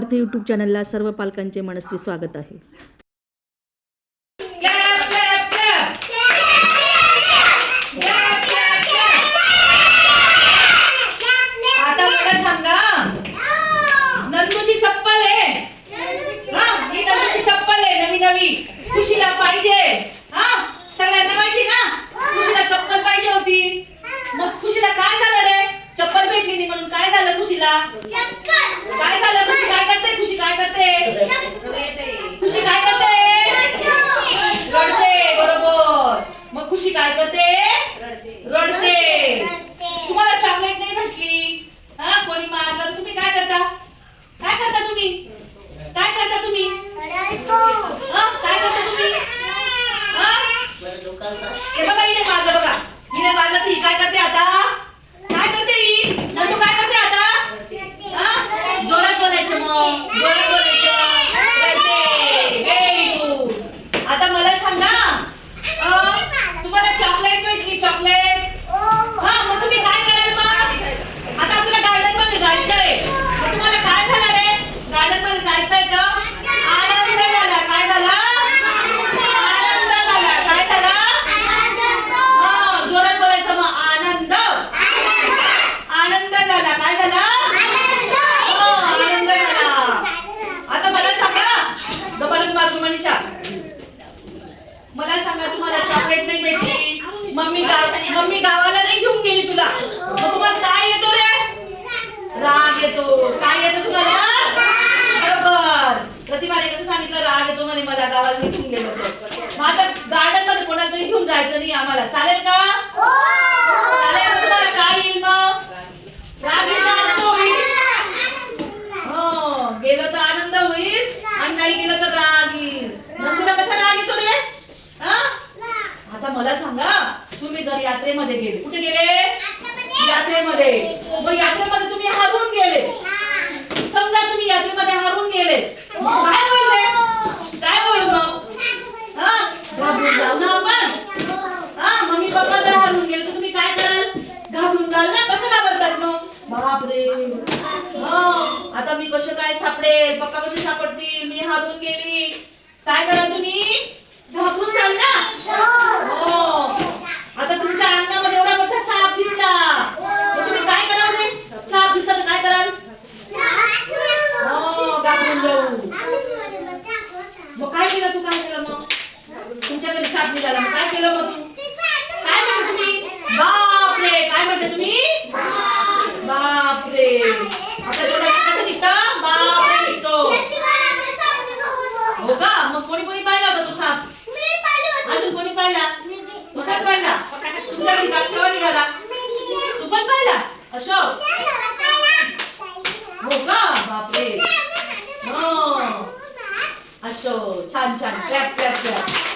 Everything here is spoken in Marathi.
अर्थ यूट्यूब चॅनलला सर्व पालकांचे मनस्वी स्वागत आहे. Clap, clap, clap. Clap, clap, clap. आता मला सांगा नंदूची चप्पल आहे. हा ही नंदूची चप्पल आहे नवी नवी. खुशीला पाहिजे. हा सगळ्यांना माहिती ना? खुशीला चप्पल पाहिजे होती. मग खुशीला काय झालं रे? चप्पल भेटली नाही म्हणून काय झालं खुशीला? काय झालं करते? खुशी काय करते खुशी काय करते? रडते. बरोबर. मग खुशी काय करते? रडते. तुम्हाला चॉकलेट नाही भेटली हा कोणी मारलं तर तुम्ही काय करता? काय करता तुम्ही? काय करता तुम्ही? हा काय करता तुम्ही? हा? हे बघा हिने मारलं बघा. हिने मारलं तर ही काय करते आता काय करते ही नंदू काय करते आता हा जोरात बोलायचं मग जोरात बोलायचं रडते Very good. आता मला सांगा अं, तुम्हाला चॉकलेट भेटली चॉकलेट हा मग तुम्ही काय कराल मग आता आपल्याला गार्डनमध्ये जायचंय मग तुम्हाला काय झालं रे गार्डनमध्ये जायचंय तर आनंद झाला काय झाला आनंद झाला काय झाला हा जोरात बोलायचं मग आनंद आनंद झाला काय झाला हो, आनंद झाला आता मला सांगा गबारून मारतो मनीषा मला सांगा तुम्हाला चॉकलेट नाही भेटली. मम्मी गाव मम्मी गावाला नाही घेऊन गेली तुला. मग तुम्हाला काय येतो रे? राग येतो. काय येतो तुम्हाला? बरोबर. प्रतिमाने कसं सांगितलं? राग येतो म्हणे मला. गावाला नाही घेऊन गेलो मग आता गार्डनमध्ये कोणाला तरी घेऊन जायचं नाही आम्हाला. चालेल का? हो चालेल मग तुम्हाला काय येईल मग राग येईल का आनंद होईल हो गेलं तर आनंद होईल आणि नाही गेलं तर राग येईल मग तुला कसा राग येतो रे हा? आता मला सांगा तुम्ही जर यात्रेमध्ये गेले. कुठे गेले? यात्रेमध्ये. मग यात्रेमध्ये तुम्ही हरवून गेले. समजा तुम्ही यात्रेमध्ये हरवून गेले. काय रे काय होईल मग हा? घाबरून जाऊ ना आपण. हा मम्मी पप्पा जर हरवून गेले तर तुम्ही काय कराल? घाबरून जाल ना. कसं घाबरतात मग? बापरे. हा. आता मी कसं काय सापडेल? पप्पा कसे सापडतील? मी हरवून गेली. काय करा तुम्ही घाबरून जाल ना हो आता तुमच्या अंगामध्ये एवढा मोठा साप दिसला मग तुम्ही काय कराल रे साप दिसला तर काय कराल हो घाबरून जाऊ मग काय केलं तू काय केलं मग? तुमच्या घरी साप निघाला मग काय केलं मग तू? काय म्हटलं तुम्ही? बापरे काय म्हटलं तुम्ही? बापरे. आता डोळ्यात कसं निघतं? बापरे निघतो. हो का? मग कोणी कोणी पाहिला होता तो साप? अजून कोणी पाहिला? तू पण पाहिला? तुमच्या घरी बाप केव्हा निघाला? तू पण पाहिला? अशोक हो का बापरे हो असो छान छान. Clap clap clap